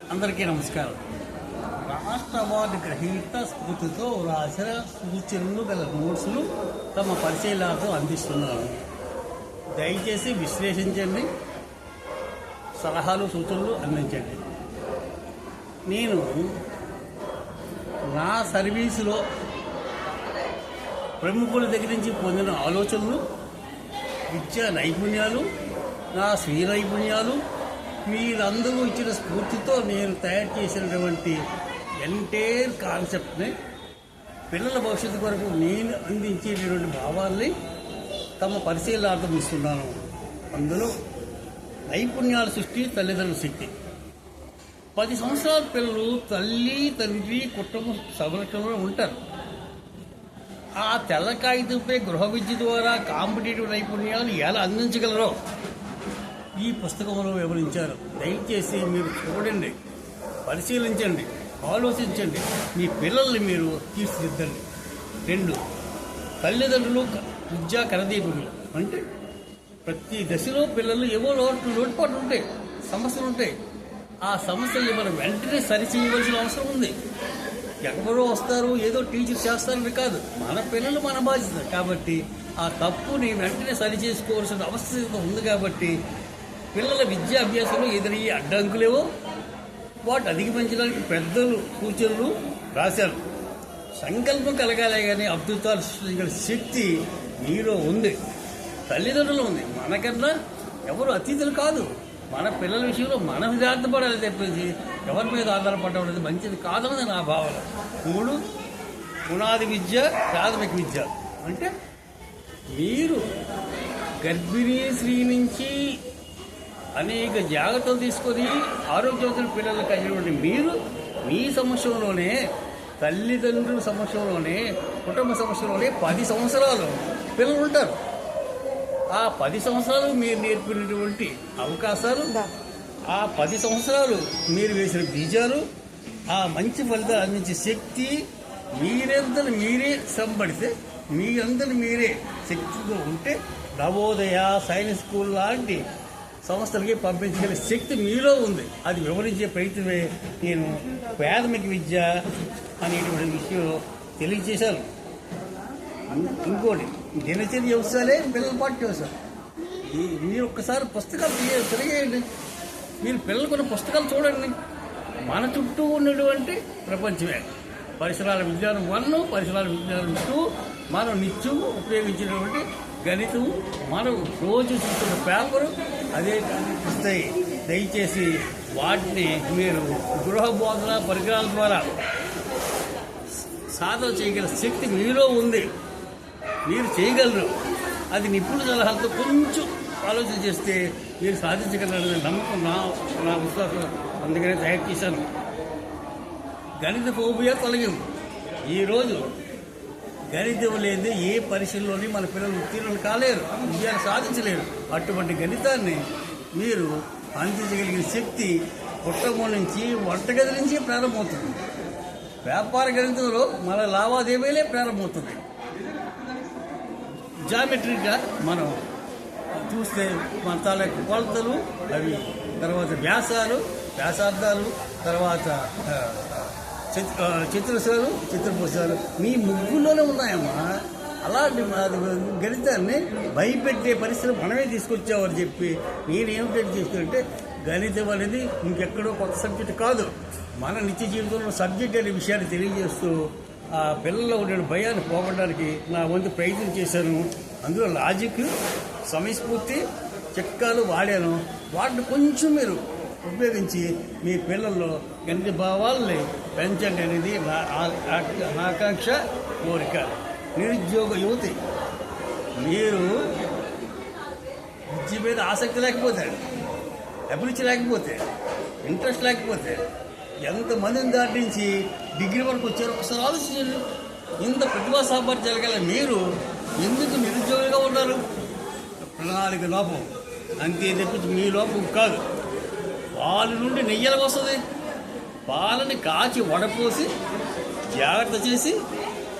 అందరికీ నమస్కారం. రాష్ట్ర అవార్డు గ్రహీత స్ఫూర్తితో రాసిన సూచనలు గల నోట్స్లు తమ పరిచయాలతో అందిస్తున్నారు. దయచేసి విశ్లేషించండి. సలహాలు సూచనలు అందించండి. నేను నా సర్వీసులో ప్రముఖుల దగ్గర నుంచి పొందిన ఆలోచనలు విద్యా నైపుణ్యాలు నా స్వీయ నైపుణ్యాలు మీరందరూ ఇచ్చిన స్ఫూర్తితో నేను తయారు చేసినటువంటి ఎంటైర్ కాన్సెప్ట్ని పిల్లల భవిష్యత్తు కొరకు నేను అందించేటటువంటి భావాల్ని తమ పరిశీలనార్థం ఇస్తున్నాను అందులో నైపుణ్యాల సృష్టి తల్లిదండ్రుల శక్తి. పది సంవత్సరాల పిల్లలు తల్లి తండ్రి కుటుంబ సంరక్షణలో ఉంటారు. ఆ తెల్ల కాగితంపై గృహ విద్య ద్వారా కాంపిటేటివ్ నైపుణ్యాలు ఎలా అందించగలరో ఈ పుస్తకంలో వివరించారు. దయచేసి మీరు చూడండి పరిశీలించండి ఆలోచించండి. మీ పిల్లల్ని మీరు తీర్చిదిద్దండి. రెండు తల్లిదండ్రులు విద్యా కరదీపులు అంటే ప్రతి దశలో పిల్లలు ఏవో లోటు లోటుపాట్లు ఉంటాయి సమస్యలు ఉంటాయి. ఆ సమస్యల్ని మనం వెంటనే సరిచేయవలసిన అవసరం ఉంది. ఎవరో వస్తారు ఏదో టీచర్ చేస్తారని కాదు. మన పిల్లలు మన బాధ్యత. కాబట్టి ఆ తప్పుని వెంటనే సరి చేసుకోవాల్సిన అవసరం ఉంది కాబట్టి పిల్లల విద్యా అభ్యాసంలో ఎదురయ్యే అడ్డంకులేవో వాటి అధిగమించడానికి పెద్దలు సూచనలు రాశారు. సంకల్పం కలగాలే కానీ అద్భుతాలు సృష్టించిన శక్తి మీలో ఉంది. తల్లిదండ్రులు ఉంది. మనకన్నా ఎవరు అతిథులు కాదు. మన పిల్లల విషయంలో మనం జాగ్రత్తపడాలి తప్పించి ఎవరి మీద ఆధారపడడం అనేది మంచిది కాదన్నది నా భావన. మూడు పునాది విద్య ప్రాథమిక విద్య. అంటే మీరు గర్భిణీ స్త్రీ నుంచి అనేక జాగ్రత్తలు తీసుకొని ఆరోగ్యవంతుల పిల్లలకు అయినటువంటి మీరు మీ సమస్యలోనే తల్లిదండ్రుల సమస్యలోనే కుటుంబ సమస్యలోనే పది సంవత్సరాలు పిల్లలు ఉంటారు. ఆ పది సంవత్సరాలు మీరు నేర్పినటువంటి అవకాశాలు ఆ పది సంవత్సరాలు మీరు వేసిన బీజాలు ఆ మంచి ఫలితాలు అందించే శక్తి మీరందరూ మీరే శ్రమపడితే మీ అందరూ మీరే శక్తితో ఉంటే నవోదయ సైన్స్ స్కూల్ లాంటి సంస్థలకి పంపించగల శక్తి మీలో ఉంది. అది వివరించే ప్రయత్నమే నేను ప్రాథమిక విద్య అనేటువంటి విషయం తెలియజేశాను. ఇంకోటి దినచర్య వ్యవసాయాలే పిల్లల పాటు చేశారు మీరు ఒక్కసారి పుస్తకాలు తీయ తిరిగేయండి. మీరు పిల్లలు కొన్ని పుస్తకాలు చూడండి. మన చుట్టూ ఉన్నటువంటి ప్రపంచమే. పరిసరాల విజ్ఞానం వన్ పరిసరాల విజ్ఞానం టూ మనం నిత్యం ఉపయోగించినటువంటి గణితం మనం రోజు చూస్తున్న పేపరు అదే ఇస్తాయి దయచేసి వాటిని మీరు గృహ బోధన పరికరాల ద్వారా సాధన చేయగల శక్తి మీలో ఉంది. మీరు చేయగలరు. అది నిపుణుల సలహాలతో కొంచెం ఆలోచన చేస్తే మీరు సాధించగలరనే నమ్మకం నా నా విశ్వాసం. అందుకనే తయారు చేశాను. గణిత ఫోబియా తొలగింది ఈరోజు గణితం లేని ఏ పరీక్షల్లోని మన పిల్లలు ఉత్తీర్ణులు కాలేరు. విజయాలు సాధించలేరు. అటువంటి గణితాన్ని మీరు అందించగలిగిన శక్తి కుటుంబం నుంచి వంటగది నుంచి ప్రారంభమవుతుంది. వ్యాపార గణితంలో మన లావాదేవీలే ప్రారంభమవుతుంది. జామెట్రిక్గా మనం చూస్తే మన తాలూకు కొలతలు అవి తర్వాత వ్యాసాలు వ్యాసార్థాలు తర్వాత చిత్ర చిత్- ఆ, చిత్రపురుషాలు మీ ముగ్గులోనే ఉన్నాయమ్మా. అలాంటి గణితాన్ని భయపెట్టే పరిస్థితి మనమే తీసుకొచ్చామని చెప్పి నేనేమిటంటే చేస్తుంటే గణితం అనేది ఇంకెక్కడో కొత్త సబ్జెక్ట్ కాదు. మన నిత్య జీవితంలో సబ్జెక్ట్ అనే విషయాన్ని తెలియజేస్తూ ఆ పిల్లల్లో ఉండే భయాన్ని పోగొట్టడానికి నా వంతు ప్రయత్నం చేశాను. అందులో లాజిక్ సమయస్ఫూర్తి చిట్కాలు వాడాను. వాటిని కొంచెం మీరు ఉపయోగించి మీ పిల్లల్లో ఎన్ని భావాల్ని పెంచండి అనేది ఆకాంక్ష కోరిక. నిరుద్యోగ యువతి మీరు విద్య మీద ఆసక్తి లేకపోతే అభిరుచి లేకపోతే ఇంట్రెస్ట్ లేకపోతే ఎంతమందిని దాటించి డిగ్రీ వరకు వచ్చారు? ఒకసారి ఆలోచించండి. ఇంత ప్రతిభా సామర్థ్యాలు గల మీరు ఎందుకు నిరుద్యోగులుగా ఉన్నారు? ప్రణాళిక లోపం. అంతే తప్పించి మీ లోపం కాదు. వాళ్ళ నుండి నెయ్యలు వస్తుంది. పాలని కాచి వడపోసి జాగ్రత్త చేసి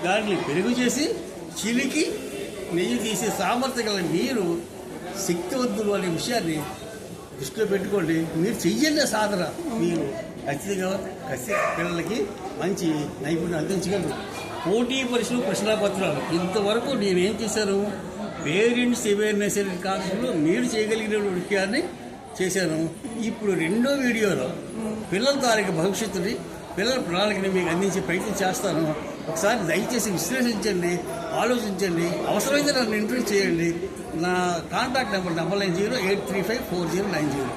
దాన్ని పెరుగు చేసి చిలికి నెయ్యి తీసే సామర్థ్యం గల మీరు శక్తివంతులు అనే విషయాన్ని దృష్టిలో పెట్టుకోండి. మీరు చెయ్యండి సాధన. మీరు ఖచ్చితంగా ఖచ్చితంగా పిల్లలకి మంచి నైపుణ్యం అందించగలరు. పోటీ పరీక్షలు ప్రశ్నాపత్రాలు. ఇంతవరకు నేనేం చేశాను? పేరెంట్స్ అవేర్నెస్ అనే కాన్సెప్ట్లో మీరు చేయగలిగిన విషయాన్ని చేశాను. ఇప్పుడు రెండో వీడియోలో పిల్లల తారీఖు భవిష్యత్తుని పిల్లల ప్రణాళికని మీకు అందించే ప్రయత్నం చేస్తాను. ఒకసారి దయచేసి విశ్లేషించండి ఆలోచించండి అవసరమైతే నన్ను ఇంటర్వ్యూ చేయండి. నా contact number double nine zero eight three five four zero nine zero.